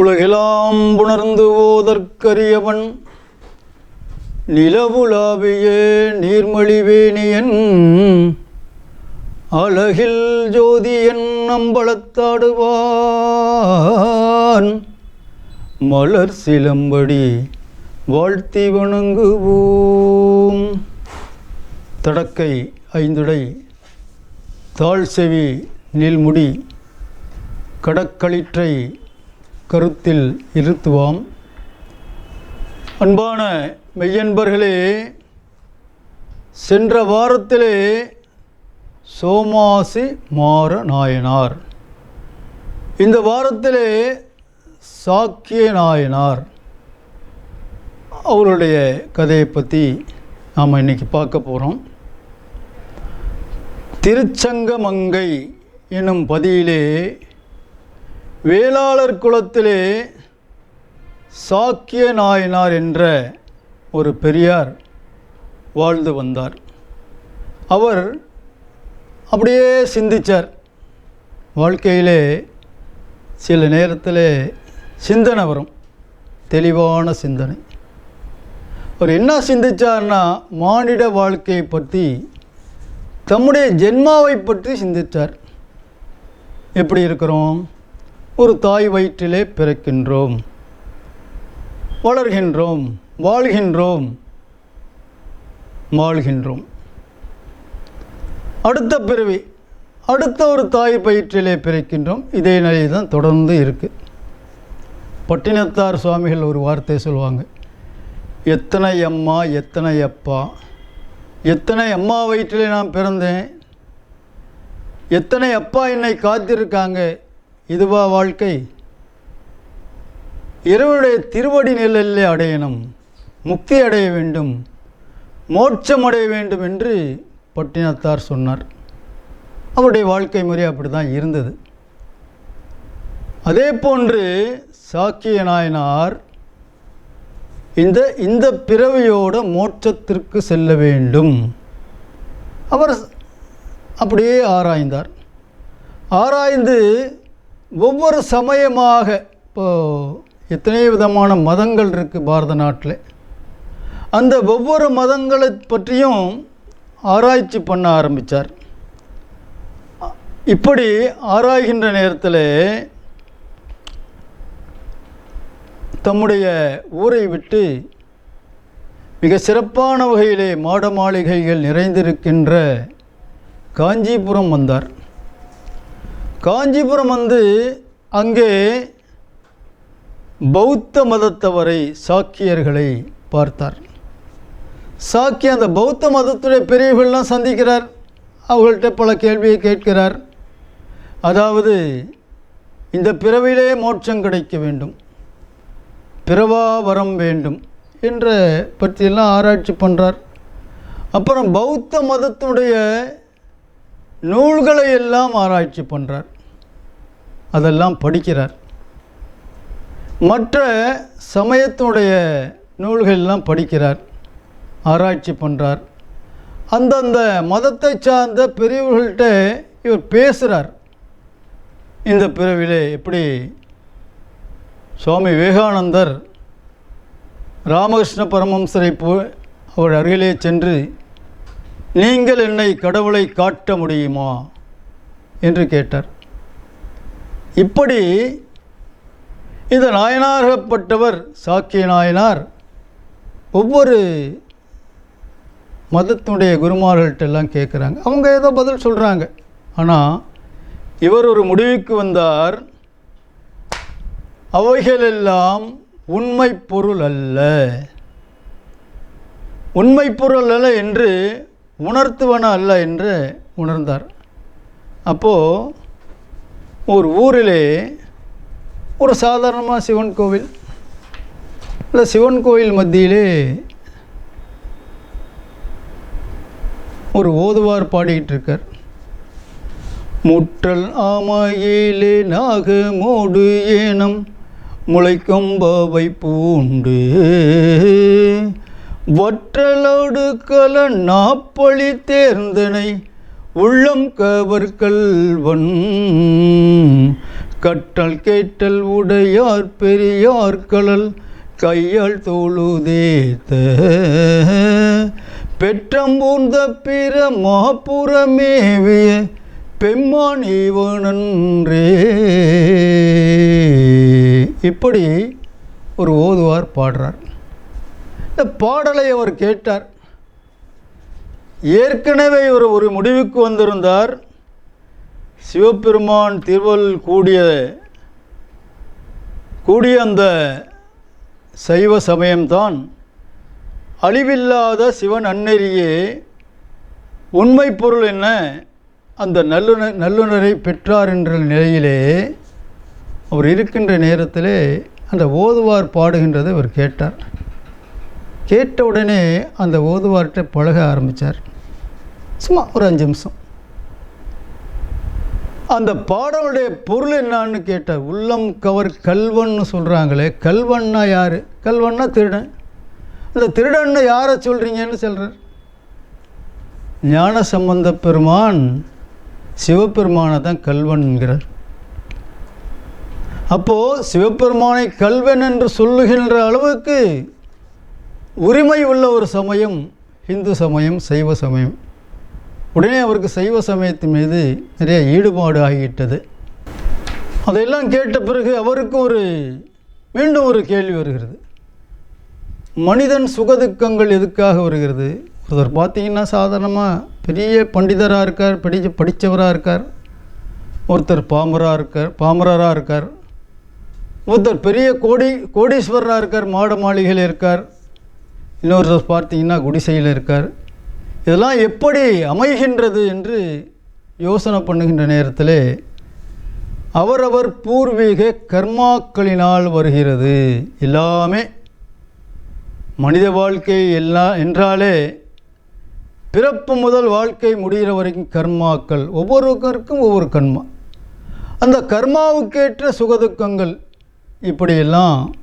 உலகெலாம் புணர்ந்து ஓதற்கரியவன். நிலவுலாவிய நீர்மழிவேணியன் அழகில் ஜோதியன் அம்பலத்தாடுவான். மலர் சிலம்படி வாழ்த்தி வணங்குவோம். தடக்கை ஐந்துடை தாழ்செவி நீள்முடி கடக்களிற்றை கருத்தில் இருத்துவாம். அன்பான மெய்யன்பர்களே சென்ற வாரத்திலே சோமாசி மாற நாயனார். இந்த வாரத்திலே சாக்கிய நாயனார். அவருடைய கதையை பற்றி நாம் இன்னைக்கு பார்க்க போகிறோம் திருச்சங்கமங்கை என்னும் பதியிலே வேளாளர் குலத்திலே சாக்கிய நாயனார் என்ற ஒரு பெரியார் வாழ்ந்து வந்தார். அவர் அப்படியே சிந்திச்சார். வாழ்க்கையிலே சில நேரத்தில் சிந்தனை வரும். தெளிவான சிந்தனை. அவர் என்ன சிந்தித்தார்னா மானிட வாழ்க்கையை பற்றி தம்முடைய ஜென்மாவை பற்றி சிந்தித்தார் எப்படி இருக்கிறோம்? ஒரு தாய் வயிற்றிலே பிறக்கின்றோம். வளர்கின்றோம் வாழ்கின்றோம் வாழ்கின்றோம் அடுத்த பிறவி அடுத்த ஒரு தாய் பயிற்றிலே பிறக்கின்றோம். இதே நிலை தான் தொடர்ந்து இருக்குது பட்டினத்தார் சுவாமிகள் ஒரு வார்த்தை சொல்லுவாங்க. எத்தனை அம்மா எத்தனை அப்பா எத்தனை அம்மா வயிற்றிலே நான் பிறந்தேன் எத்தனை அப்பா என்னை காத்திருக்காங்க இதுவா வாழ்க்கை? இறைவனுடைய திருவடி நிழலிலே அடையணும் முக்தி அடைய வேண்டும் மோட்சம் அடைய வேண்டும் என்று பட்டினத்தார் சொன்னார். அவருடைய வாழ்க்கை முறை அப்படி தான் இருந்தது. அதே போன்று சாக்கிய நாயனார் இந்த இந்த பிறவியோட மோட்சத்திற்கு செல்ல வேண்டும். அவர் அப்படியே ஆராய்ந்தார். ஆராய்ந்து ஒவ்வொரு சமயமாக இப்போது எத்தனை விதமான மதங்கள் இருக்குது பாரத நாட்டில். அந்த ஒவ்வொரு மதங்களை பற்றியும் ஆராய்ச்சி பண்ண ஆரம்பித்தார் இப்படி ஆராய்கின்ற நேரத்தில் தம்முடைய ஊரை விட்டு மிக சிறப்பான வகையிலே மாட மாளிகைகள் நிறைந்திருக்கின்ற காஞ்சிபுரம் வந்தார். காஞ்சிபுரம் வந்து அங்கே பௌத்த மதத்தவரை சாக்கியர்களை பார்த்தார். சாக்கி அந்த பௌத்த மதத்துடைய பெரியவர்கள்லாம் சந்திக்கிறார். அவங்கள்ட்ட பல கேள்வியை கேட்கிறார். அதாவது இந்த பிறவிலே மோட்சம் கிடைக்க வேண்டும். பிறவா வரம் வேண்டும் என்ற பற்றியெல்லாம் ஆராய்ச்சி பண்ணுறார் அப்புறம் பௌத்த மதத்துடைய நூல்களை எல்லாம் ஆராய்ச்சி பண்ணுறார் அதெல்லாம் படிக்கிறார். மற்ற சமயத்தினுடைய நூல்கள்லாம் படிக்கிறார். ஆராய்ச்சி பண்ணுறார் அந்தந்த மதத்தை சார்ந்த பெரியவர்கள்ட்ட இவர் பேசுகிறார் இந்த பிறவிலே எப்படி சுவாமி விவேகானந்தர் ராமகிருஷ்ண பரமம்சரை போ அவர் அருகிலே சென்று நீங்கள் என்னை கடவுளை காட்ட முடியுமா? என்று கேட்டார். இப்படி இந்த நாயனாகப்பட்டவர் சாக்கிய நாயனார் ஒவ்வொரு மதத்தினுடைய குருமார்கள்ட்டெல்லாம் கேட்குறாங்க அவங்க ஏதோ பதில் சொல்கிறாங்க ஆனால் இவர் ஒரு முடிவுக்கு வந்தார். அவைகளெல்லாம் உண்மை பொருள் அல்ல. உண்மை பொருள் அல்ல என்று உணர்த்துவன அல்ல என்று உணர்ந்தார். அப்போது ஒரு ஊரிலே ஒரு சாதாரணமாக சிவன் கோவில் இல்லை சிவன் கோவில் மத்தியிலே ஒரு ஓதுவார் பாடிக்கிட்டு இருக்கார் முற்றல் ஆமையிலே நாகமோடு ஏனம் முளைக்கொம்பவை பூண்டு வற்றலோடு கல நாப்பழி தேர்ந்தனை உள்ளம் கவர்கள் கல்வன் கட்டல் கேட்டல் உடையார் பெரியார் கழல் கையால் தோழுதேத்த பெற்றம்பூர்ந்த பிற மாப்புறமேவிய பெம்மான் இவனன்றே. இப்படி ஒரு ஓதுவார் பாடுறார். இந்த பாடலை அவர் கேட்டார். ஏற்கனவே இவர் ஒரு முடிவுக்கு வந்திருந்தார். சிவபெருமான் திருவள் கூடிய கூடிய அந்த சைவ சமயம்தான். அழிவில்லாத சிவன் அந்நெறியே உண்மை பொருள் என்ன? அந்த நல்லுணர் நல்லுணரை பெற்றார் என்ற நிலையிலே அவர் இருக்கின்ற நேரத்திலே அந்த ஓதுவார் பாடுகின்றதை அவர் கேட்டார். கேட்ட உடனே அந்த ஓதுவார்கிட்ட பழக ஆரம்பித்தார் சும்மா ஒரு அஞ்சு நிமிஷம். அந்த பாடலுடைய பொருள் என்னான்னு கேட்டார் உள்ளம் கவர் கல்வன்னு சொல்கிறாங்களே கல்வன்னா யார்? கல்வன்னா திருடன். அந்த திருடன்னு யாரை சொல்கிறீங்கன்னு சொல்கிறார் ஞான சம்பந்த பெருமான் சிவபெருமானை தான் கல்வன்கிறார் அப்போது சிவபெருமானை கல்வன் என்று சொல்லுகின்ற அளவுக்கு உரிமை உள்ள ஒரு சமயம் இந்து சமயம் சைவ சமயம். உடனே அவருக்கு சைவ சமயத்தின் மீது நிறைய ஈடுபாடு ஆகிவிட்டது. அதையெல்லாம் கேட்ட பிறகு அவருக்கு ஒரு மீண்டும் ஒரு கேள்வி வருகிறது. மனிதன் சுகதுக்கங்கள் எதுக்காக வருகிறது? ஒருத்தர் பார்த்தீங்கன்னா சாதாரணமாக பெரிய பண்டிதராக இருக்கார் பெரிய படித்தவராக இருக்கார். ஒருத்தர் பாமராக இருக்கார் பாமரராக இருக்கார். ஒருத்தர் பெரிய கோடி கோடீஸ்வரராக இருக்கார் மாட மாளிகையில் இருக்கார். இன்னொருத்தர் பார்த்தீங்கன்னா குடிசையில் இருக்கார். இதெல்லாம் எப்படி அமைகின்றது என்று யோசனை பண்ணுகின்ற நேரத்தில் அவரவர் பூர்வீக கர்மாக்களினால் வருகிறது. எல்லாமே மனித வாழ்க்கை எல்லாம் என்றாலே பிறப்பு முதல் வாழ்க்கை முடிகிற வரைக்கும் கர்மாக்கள். ஒவ்வொருவருக்கும் ஒவ்வொரு கர்மா. அந்த கர்மாவுக்கேற்ற சுகதுக்கங்கள் இப்படியெல்லாம்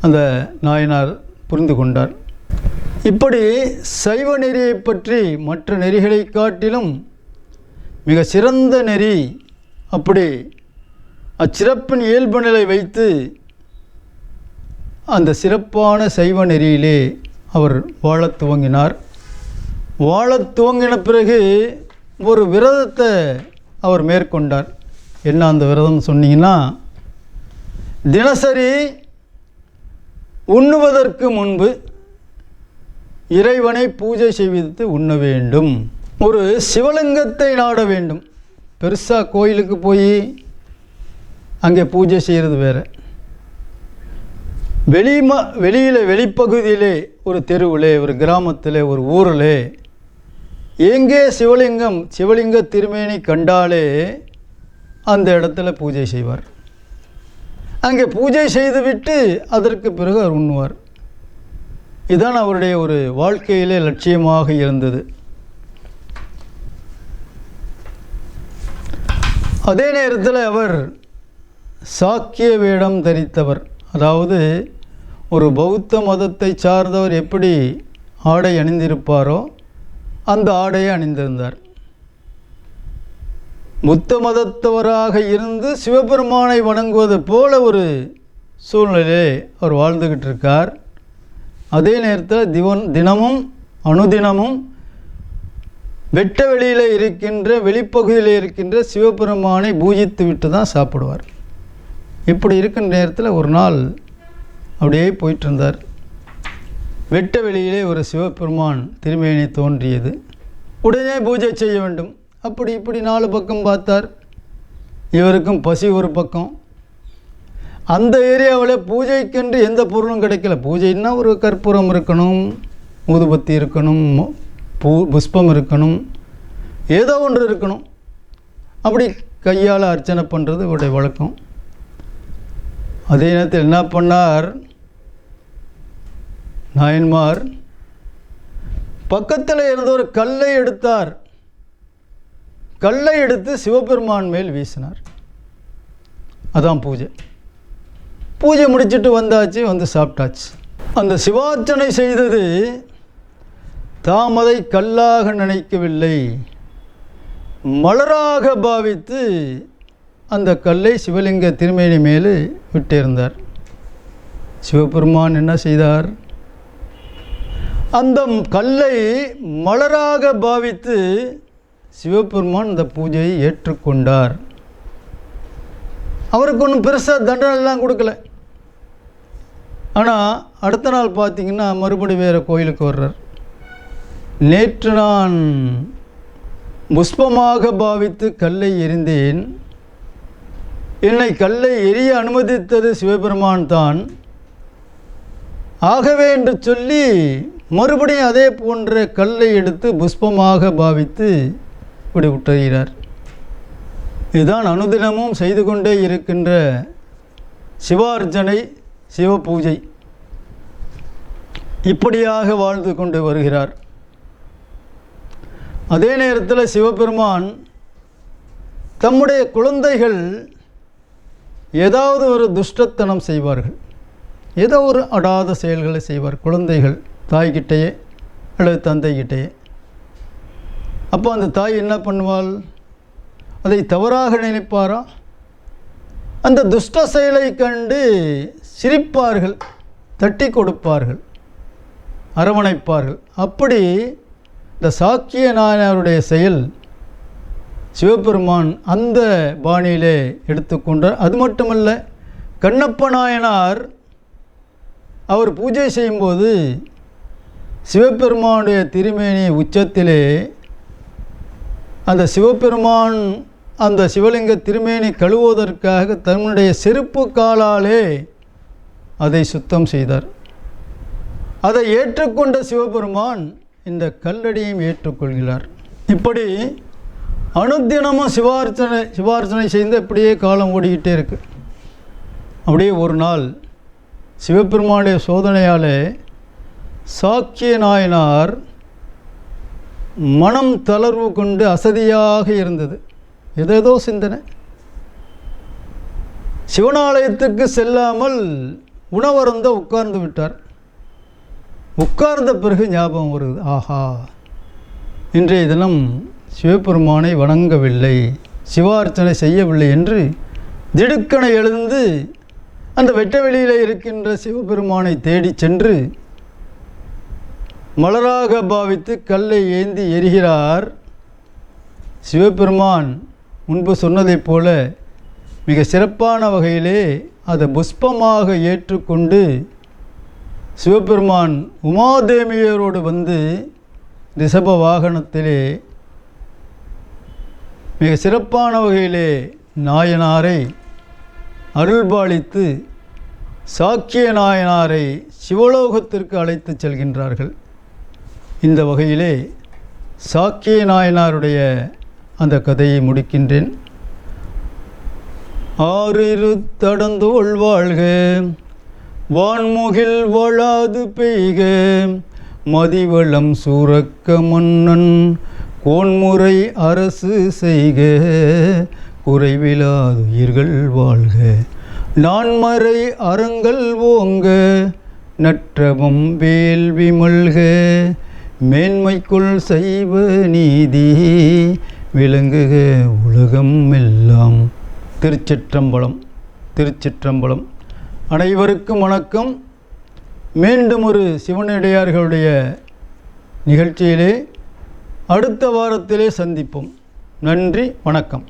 அந்த நாயனார் புரிந்து கொண்டார். இப்படி சைவ நெறியை பற்றி மற்ற நெறிகளை காட்டிலும் மிக சிறந்த நெறி அப்படி அச்சிறப்பின் இயல்பு நிலை வைத்து அந்த சிறப்பான சைவ நெறியிலே அவர் வாழத் துவங்கினார். வாழத் துவங்கின பிறகு ஒரு விரதத்தை அவர் மேற்கொண்டார். என்ன அந்த விரதம் சொன்னீங்கன்னா தினசரி உண்ணுவதற்கு முன்பு இறைவனை பூஜை செய்வித்து உண்ண வேண்டும். ஒரு சிவலிங்கத்தை நாட வேண்டும். பெருசாக கோயிலுக்கு போய் அங்கே பூஜை செய்கிறது வேறு. வெளிம வெளியில் வெளிப்பகுதியிலே ஒரு தெருவிலே ஒரு கிராமத்தில் ஒரு ஊரில் எங்கே சிவலிங்கம் சிவலிங்க திருமேனி கண்டாலே அந்த இடத்துல பூஜை செய்வார். அங்கே பூஜை செய்துவிட்டு அதற்கு பிறகு அவர் உண்ணுவார். இதுதான் அவருடைய ஒரு வாழ்க்கையிலே லட்சியமாக இருந்தது. அதே நேரத்தில் அவர் சாக்கிய வேடம் தரித்தவர். அதாவது ஒரு பௌத்த மதத்தை சார்ந்தவர் எப்படி ஆடை அணிந்திருப்பாரோ அந்த ஆடையை அணிந்திருந்தார். புத்த மதத்தவராக இருந்து சிவபெருமானை வணங்குவது போல ஒரு சூழ்நிலையிலே அவர் வாழ்ந்துக்கிட்டு இருக்கார் அதே நேரத்தில் திவன் தினமும் அனுதினமும் வெட்ட வெளியில் இருக்கின்ற வெளிப்பகுதியில் இருக்கின்ற சிவபெருமானை பூஜித்து விட்டு தான் சாப்பிடுவார். இப்படி இருக்கின்ற நேரத்தில் ஒரு நாள் அப்படியே போயிட்டு இருந்தார் வெட்ட வெளியிலே ஒரு சிவபெருமான் திருமேனி தோன்றியது. உடனே பூஜை செய்ய வேண்டும். அப்படி இப்படி நாலு பக்கம் பார்த்தார். இவருக்கும் பசி ஒரு பக்கம். அந்த ஏரியாவில் பூஜைக்கென்று எந்த பொருளும் கிடைக்கல. பூஜைன்னா ஒரு கற்பூரம் இருக்கணும் ஊதுபத்தி இருக்கணும் பூ புஷ்பம் இருக்கணும் ஏதோ ஒன்று இருக்கணும். அப்படி கையால் அர்ச்சனை பண்ணுறது இவருடைய வழக்கம். அதே நேரத்தில் என்ன பண்ணார்? நாயன்மார் பக்கத்தில் இருந்த ஒரு கல்லை எடுத்தார். கல்லை எடுத்து சிவபெருமான் மேல் வீசினார். அதான் பூஜை. பூஜை முடிச்சிட்டு வந்தாச்சு வந்து சாப்பிட்டாச்சு. அந்த சிவார்ச்சனை செய்தது தாம் அதை கல்லாக நினைக்கவில்லை மலராக பாவித்து அந்த கல்லை சிவலிங்க திருமேனி மேலே விட்டிருந்தார். சிவபெருமான் என்ன செய்தார்? அந்த கல்லை மலராக பாவித்து சிவபெருமான் இந்த பூஜையை ஏற்றுக்கொண்டார். அவருக்கு ஒன்றும் பெருசாக தண்டனைலாம் கொடுக்கல. ஆனால் அடுத்த நாள் பார்த்தீங்கன்னா மறுபடி வேறு கோயிலுக்கு வர்றார். நேற்று நான் புஷ்பமாக பாவித்து கல்லை எரிந்தேன் என்னை கல்லை எரிய அனுமதித்தது சிவபெருமான் தான். ஆகவே என்று சொல்லி மறுபடியும் அதே போன்ற கல்லை எடுத்து புஷ்பமாக பாவித்து இப்படி உற்றுகிறார் இதுதான் அனுதினமும் செய்து கொண்டே இருக்கின்ற சிவார்ச்சனை சிவ பூஜை இப்படியாக வாழ்ந்து கொண்டு வருகிறார். அதே நேரத்தில் சிவபெருமான் தம்முடைய குழந்தைகள் ஏதாவது ஒரு துஷ்டத்தனம் செய்வார்கள். ஏதோ ஒரு அடாத செயல்களை செய்வார் குழந்தைகள் தாய்கிட்டேயே அல்லது தந்தைகிட்டேயே. அப்போ அந்த தாய் என்ன பண்ணுவாள்? அதை தவறாக நினைப்பாரா? அந்த துஷ்ட செயலை கண்டு சிரிப்பார்கள் தட்டி கொடுப்பார்கள் அரவணைப்பார்கள். அப்படி இந்த சாக்கிய நாயனாருடைய செயல் சிவபெருமான் அந்த பாணியிலே எடுத்துக்கொண்டார் அது மட்டுமல்ல கண்ணப்ப நாயனார் அவர் பூஜை செய்யும்போது சிவபெருமானுடைய திருமேனி உச்சத்திலே அந்த சிவபெருமான் அந்த சிவலிங்க திருமேனி கழுவுவதற்காக தன்னுடைய செருப்பு காலாலே அதை சுத்தம் செய்தார். அதை ஏற்றுக்கொண்ட சிவபெருமான் இந்த கல்லடியையும் ஏற்றுக்கொள்கிறார். இப்படி அனுதினமும் சிவார்ச்சனை சிவார்ச்சனை செய்து அப்படியே காலம் ஓடிக்கிட்டே இருக்கு. அப்படியே ஒரு நாள் சிவபெருமானுடைய சோதனையாலே சாக்கிய நாயனார் மனம் தளர்வு கொண்டு அசதியாக இருந்தது. ஏதேதோ சிந்தனை. சிவனாலயத்துக்கு செல்லாமல் உணவருந்த உட்கார்ந்து விட்டார். உட்கார்ந்த பிறகு ஞாபகம் வருது ஆஹா இன்றைய தினம் சிவபெருமானை வணங்கவில்லை. சிவார்ச்சனை செய்யவில்லை என்று திடுக்கனை எழுந்து அந்த வெட்ட வெளியில் இருக்கின்ற சிவபெருமானை தேடிச் சென்று மலராக பாவித்து கல்லை ஏந்தி எரிகிறார் சிவபெருமான் முன்பு சொன்னதைப் போல மிக சிறப்பான வகையிலே அதை புஷ்பமாக ஏற்றுக்கொண்டு சிவபெருமான் உமாதேவியரோடு வந்து ரிஷப வாகனத்திலே மிக சிறப்பான வகையிலே நாயனாரை அருள்பாலித்து சாக்கிய நாயனாரை சிவலோகத்திற்கு அழைத்துச் செல்கின்றார்கள். இந்த வகையிலே சாக்கிய நாயனாருடைய அந்த கதையை முடிக்கின்றேன். ஆறிரு தடந்தோள் வாழ்க வான்முகில் வாழாது பெய்க மதிவளம் சூரக்க மன்னன் கோன்முறை அரசு செய்க குறைவிலாதுயிர்கள் வாழ்க. நான்மறை அறங்கள் ஓங்க நற்றவம் வேள்வி மல்க மேன்மைக்குள் செய்வ நீதி விளங்குக உலகம் எல்லாம். திருச்சிற்றம்பலம் திருச்சிற்றம்பலம். அனைவருக்கும் வணக்கம். மீண்டும் ஒரு சிவனடியார்களுடைய நிகழ்ச்சியிலே அடுத்த வாரத்திலே சந்திப்போம். நன்றி வணக்கம்.